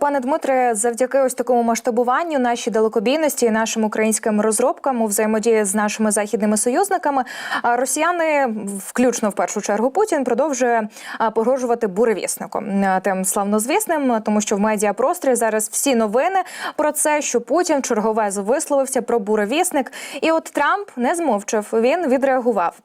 Пане Дмитре, завдяки ось такому масштабуванню, нашій далекобійності і нашим українським розробкам у взаємодії з нашими західними союзниками, росіяни, включно в першу чергу Путін, продовжує погрожувати буревісником тим славнозвісним, тому що в медіапросторі зараз всі новини про це, що Путін чергове висловився про буревісник. І от Трамп не змовчав. Він відреагував.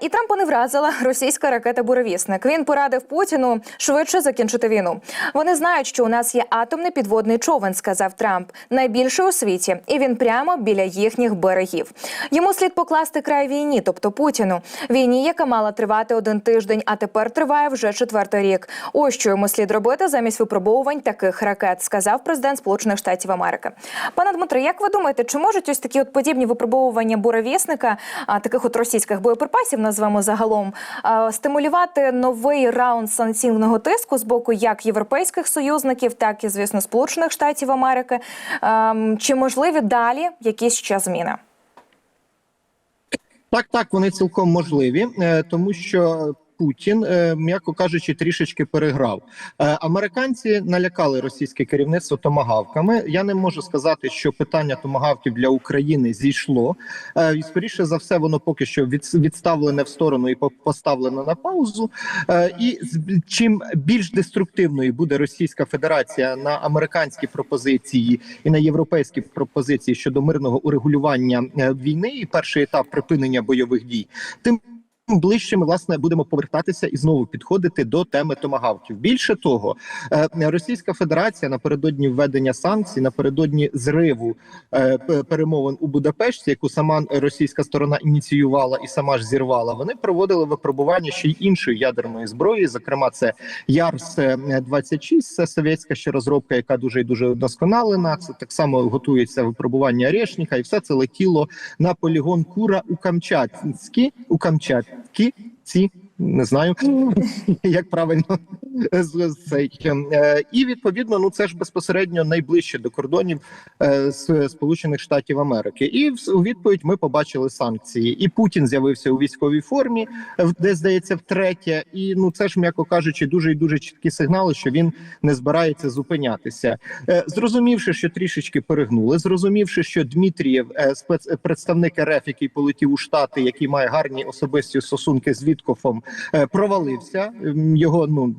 І Трампа не вразила російська ракета Буревісник. Він порадив Путіну швидше закінчити війну. Вони знають, що у нас є атомний підводний човен, сказав Трамп, найбільший у світі, і він прямо біля їхніх берегів. Йому слід покласти край війні, тобто Путіну. Війні, яка мала тривати один тиждень, а тепер триває вже четвертий рік. Ось що йому слід робити замість випробовувань таких ракет, сказав президент Сполучених Штатів Америки. Пане Дмитро, як ви думаєте, чи можуть ось такі от подібні випробовування буревісника, а, таких от російських боєприпасів, назвемо загалом, стимулювати новий раунд санкційного тиску з боку як європейських союзників, так і звісно Сполучених Штатів Америки? Ем, Чи можливі далі якісь ще зміни? Так, так, вони цілком можливі, е, тому що Путін, е, м'яко кажучи, трішечки переграв. Е, Американці налякали російське керівництво томагавками. Я не можу сказати, що питання томагавків для України зійшло. Е, І скоріше за все, воно поки що відставлене в сторону і по- поставлено на паузу. І чим більш деструктивною буде Російська Федерація на американські пропозиції і на європейські пропозиції щодо мирного урегулювання війни і перший етап припинення бойових дій, тим ближче ми власне будемо повертатися і знову підходити до теми томагавків. Більше того, е, Російська Федерація напередодні введення санкцій, напередодні зриву е, перемовин у Будапешті, яку сама російська сторона ініціювала і сама ж зірвала. Вони проводили випробування ще й іншої ядерної зброї. Зокрема, це Ярс 26 це совєтська ще розробка, яка дуже і дуже вдосконалена. Це так само готується випробування Орешника, і все це летіло на полігон Кура у Камчатські у Камчатські ці. Не знаю, як правильно з цей Е, і відповідно, ну це ж безпосередньо найближче до кордонів е, з Сполучених Штатів Америки. І у відповідь ми побачили санкції. І Путін з'явився у військовій формі, де здається втретє. І ну це ж м'яко кажучи, дуже і дуже чіткі сигнали, що він не збирається зупинятися. Е, Зрозумівши, що трішечки перегнули, зрозумівши, що Дмитрієв, представник РФ, який полетів у Штати, який має гарні особисті стосунки з Віткофом, провалився. Його ну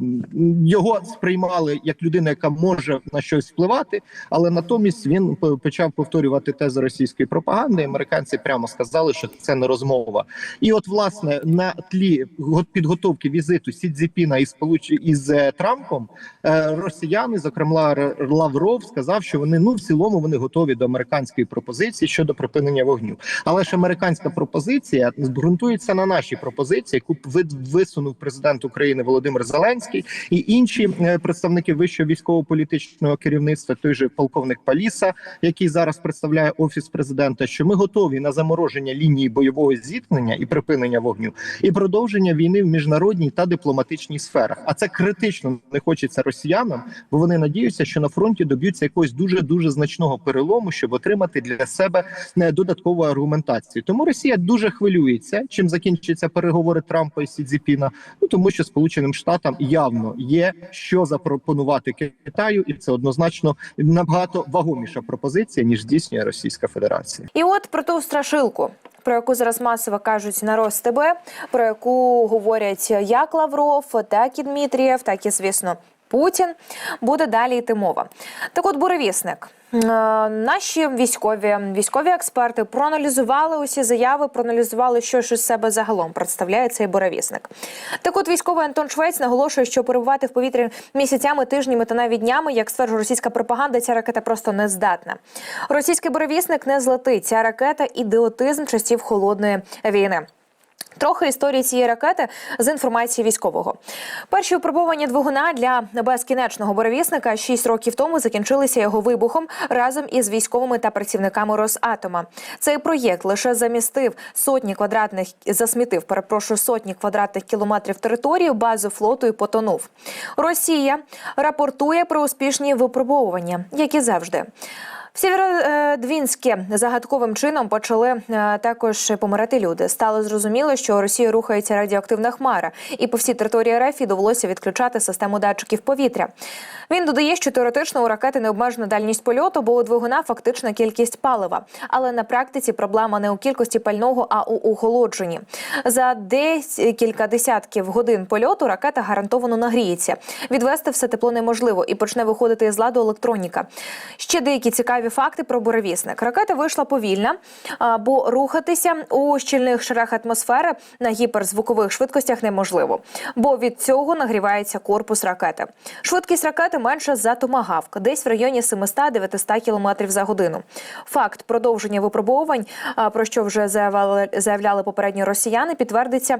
його сприймали як людина, яка може на щось впливати, але натомість він почав повторювати тези російської пропаганди. Американці прямо сказали, що це не розмова. І от власне на тлі го- підготовки візиту Сі Цзіпіна із сполуч із е, Трампом е, росіяни, зокрема Лавров, сказав, що вони ну в цілому вони готові до американської пропозиції щодо припинення вогню. Але ж американська пропозиція ґрунтується на нашій пропозиції, яку висунув президент України Володимир Зеленський і інші е, представники вищого військово-політичного керівництва, той же полковник Паліса, який зараз представляє офіс президента, що ми готові на замороження лінії бойового зіткнення і припинення вогню, і продовження війни в міжнародній та дипломатичній сферах. А це критично не хочеться росіянам, бо вони надіються, що на фронті доб'ються якогось дуже дуже значного перелому, щоб отримати для себе е, додаткову аргументацію. Тому Росія дуже хвилюється, чим закінчаться переговори Трампа і Сі Цзіпіна, Ну тому що Сполученим Штатам явно є що запропонувати Китаю, і це однозначно набагато вагоміша пропозиція ніж здійснює Російська Федерація. І от про ту страшилку. Про яку зараз масово кажуть на РосТБ, про яку говорять як Лавров, так і Дмитрієв, так і звісно Путін. Буде далі йти мова. Так, от буревісник. Е, Наші військові військові експерти проаналізували усі заяви, проаналізували, що ж із себе загалом представляє цей буревісник. Так, от військовий Антон Швець наголошує, що перебувати в повітрі місяцями, тижнями та навіть днями, як стверджує російська пропаганда, ця ракета просто не здатна. Російський буревісник не злетить. Ця ракета ідіотизм часів холодної війни. Трохи історії цієї ракети з інформації військового. Перші випробування двигуна для безкінечного буревісника 6 років тому закінчилися його вибухом разом із військовими та працівниками Росатома. Цей проєкт лише замістив сотні квадратних засмітив, перепрошую, сотні квадратних кілометрів території, базу флоту і потонув. Росія рапортує про успішні випробовування, як і завжди. В Сєвєродвінське загадковим чином почали е, також помирати люди. Стало зрозуміло, що Росія рухається радіоактивна хмара, і по всій території РФ довелося відключати систему датчиків повітря. Він додає, що теоретично у ракети не обмежена дальність польоту, бо у двигуна фактична кількість палива. Але на практиці проблема не у кількості пального, а у охолодженні. За десь кілька десятків годин польоту ракета гарантовано нагріється. Відвести все тепло неможливо і почне виходити із ладу електроніка. Ще деякі цікаві факти про буревісник. Ракета вийшла повільна, бо рухатися у щільних шарах атмосфери на гіперзвукових швидкостях неможливо, бо від цього нагрівається корпус ракети. Швидкість ракети менша за томагавк, десь в районі 700-900 км за годину. Факт продовження випробовувань, про що вже заявляли попередні росіяни, підтвердиться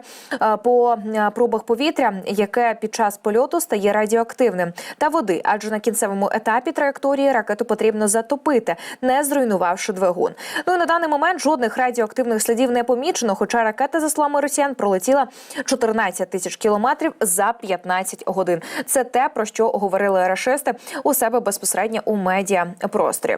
по пробах повітря, яке під час польоту стає радіоактивним, та води, адже на кінцевому етапі траєкторії ракету потрібно затопити, не зруйнувавши двигун. Ну і на даний момент жодних радіоактивних слідів не помічено, хоча ракета, за словами росіян, пролетіла 14 тисяч кілометрів за 15 годин. Це те, про що говорили рашисти у себе безпосередньо у медіапросторі.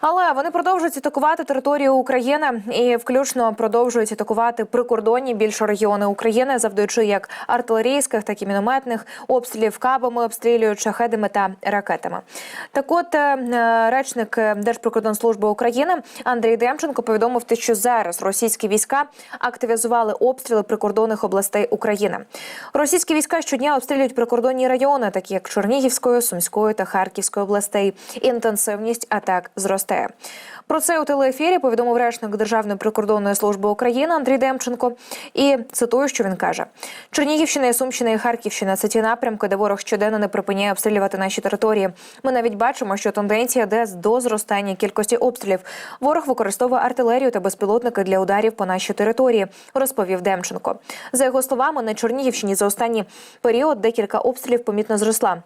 Але вони продовжують атакувати територію України і включно продовжують атакувати прикордонні більше регіони України, завдаючи як артилерійських, так і мінометних обстрілів кабами, обстрілюють шахедами та ракетами. Так, от е, речник Держприкордонслужби України Андрій Демченко повідомив, що зараз російські війська активізували обстріли прикордонних областей України. Російські війська щодня обстрілюють прикордонні райони, такі як Чернігівської, Сумської та Харківської областей. Інтенсивність атак зростає. Про це у телеефірі повідомив речник Державної прикордонної служби України Андрій Демченко. І цитую, що він каже: Чернігівщина, Сумщина і Харківщина це ті напрямки, де ворог щоденно не припиняє обстрілювати наші території. Ми навіть бачимо, що тенденція йде до зростання кількості обстрілів. Ворог використовує артилерію та безпілотники для ударів по нашій території, розповів Демченко. За його словами, на Чернігівщині за останній період декілька обстрілів помітно зросла.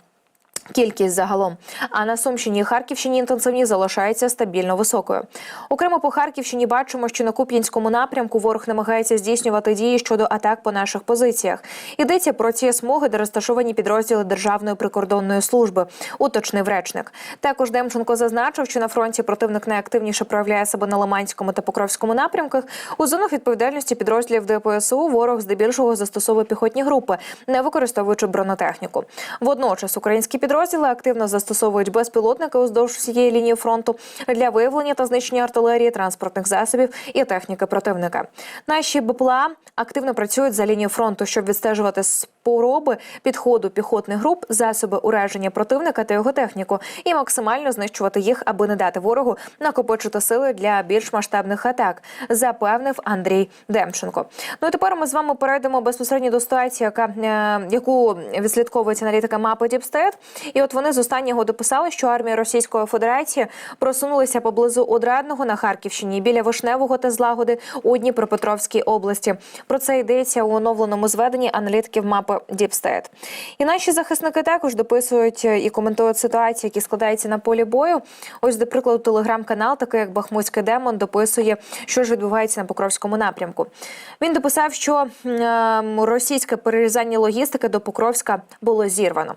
Кількість загалом, а на Сумщині і Харківщині інтенсивність залишається стабільно високою. Окремо по Харківщині бачимо, що на Куп'янському напрямку ворог намагається здійснювати дії щодо атак по наших позиціях. Йдеться про ці смуги, де розташовані підрозділи Державної прикордонної служби, уточнив речник. Також Демченко зазначив, що на фронті противник найактивніше проявляє себе на Лиманському та Покровському напрямках. У зонах відповідальності підрозділів ДПСУ ворог здебільшого застосовує піхотні групи, не використовуючи бронетехніку. Водночас українські підрозділи активно застосовують безпілотники уздовж всієї лінії фронту для виявлення та знищення артилерії, транспортних засобів і техніки противника. Наші БПЛА активно працюють за лінією фронту, щоб відстежувати спроби підходу піхотних груп, засоби ураження противника та його техніку, і максимально знищувати їх, аби не дати ворогу накопичити сили для більш масштабних атак, запевнив Андрій Демченко. Ну і тепер ми з вами перейдемо безпосередньо до ситуації, яка е, яку відслідковується аналітика мапи Діпстет. І от вони з останнього дописали, що армія Російської Федерації просунулася поблизу Одрадного на Харківщині біля Вишневого та Злагоди у Дніпропетровській області. Про це йдеться у оновленому зведенні аналітиків мапи Діпстет. І наші захисники також дописують і коментують ситуації, які складаються на полі бою. Ось, до прикладу, телеграм-канал, такий як Бахмутський демон, дописує, що ж відбувається на Покровському напрямку. Він дописав, що м, російське перерізання логістики до Покровська було зірвано.